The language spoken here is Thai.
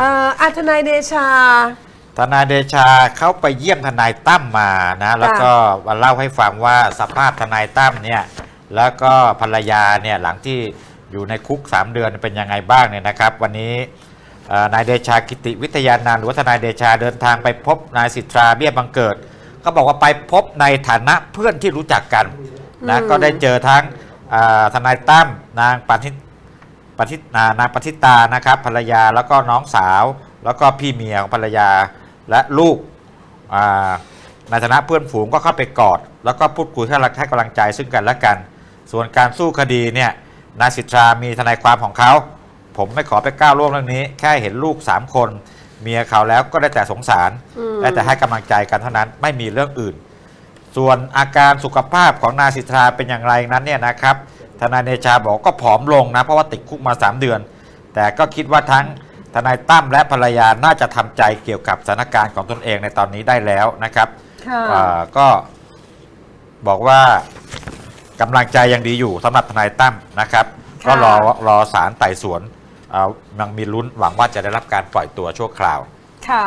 เอ่ออาทนายเดชา ทนายเดชาเข้าไปเยี่ยมทนายตั้มมานะแล้วก็มาเล่าให้ฟังว่าสภาพทนายตั้มเนี่ยแล้วก็ภรรยาเนี่ยหลังที่อยู่ในคุก 3 เดือนเป็นยังไงบ้างเนี่ยนะครับ วันนี้เอ่อนายเดชากิติวิทยานานท์หรือว่าทนายเดชาเดินทางไปพบนายสิทธาเบี้ยบังเกิด ก็บอกว่าไปพบในฐานะเพื่อนที่รู้จักกันนะอืม ก็ได้เจอทั้งอ่าทนายตั้มนางปณิ ปฏินานางปฏิตานะครับภรรยาแล้วก็น้องสาว แล้วก็พี่เมียของภรรยาและลูกอ่าในฐานะเพื่อนฝูงก็เข้าไปกอด แล้วก็พูดคุยให้ให้กำลังใจซึ่งกันและกัน ส่วนการสู้คดีเนี่ยนายสิทธามีทนายความของเขา ผมไม่ขอไปก้าวล่วงเรื่องนี้ แค่เห็นลูก 3 คน เมียเขาแล้วก็ได้แต่สงสารอืมได้แต่ให้กำลังใจกันเท่านั้นไม่มีเรื่องอื่น ส่วนอาการสุขภาพของนายสิทธาเป็นอย่างไรนั้นเนี่ยนะครับ ทนายเดชาบอกก็ผอมลงนะ เพราะว่าติดคุกมา 3 เดือน แต่ก็คิดว่าทั้งทนายตั้มและภรรยาน่าจะทำใจเกี่ยวกับสถานการณ์ของตนเองในตอนนี้ได้แล้วนะครับค่ะอ่าก็บอกว่ากำลังใจยังดีอยู่สำหรับทนายตั้มนะครับค่ะก็รอรอสารไต่สวนอ่ายังมีลุ้นหวังว่าจะได้รับการปล่อยตัวชั่วคราวค่ะ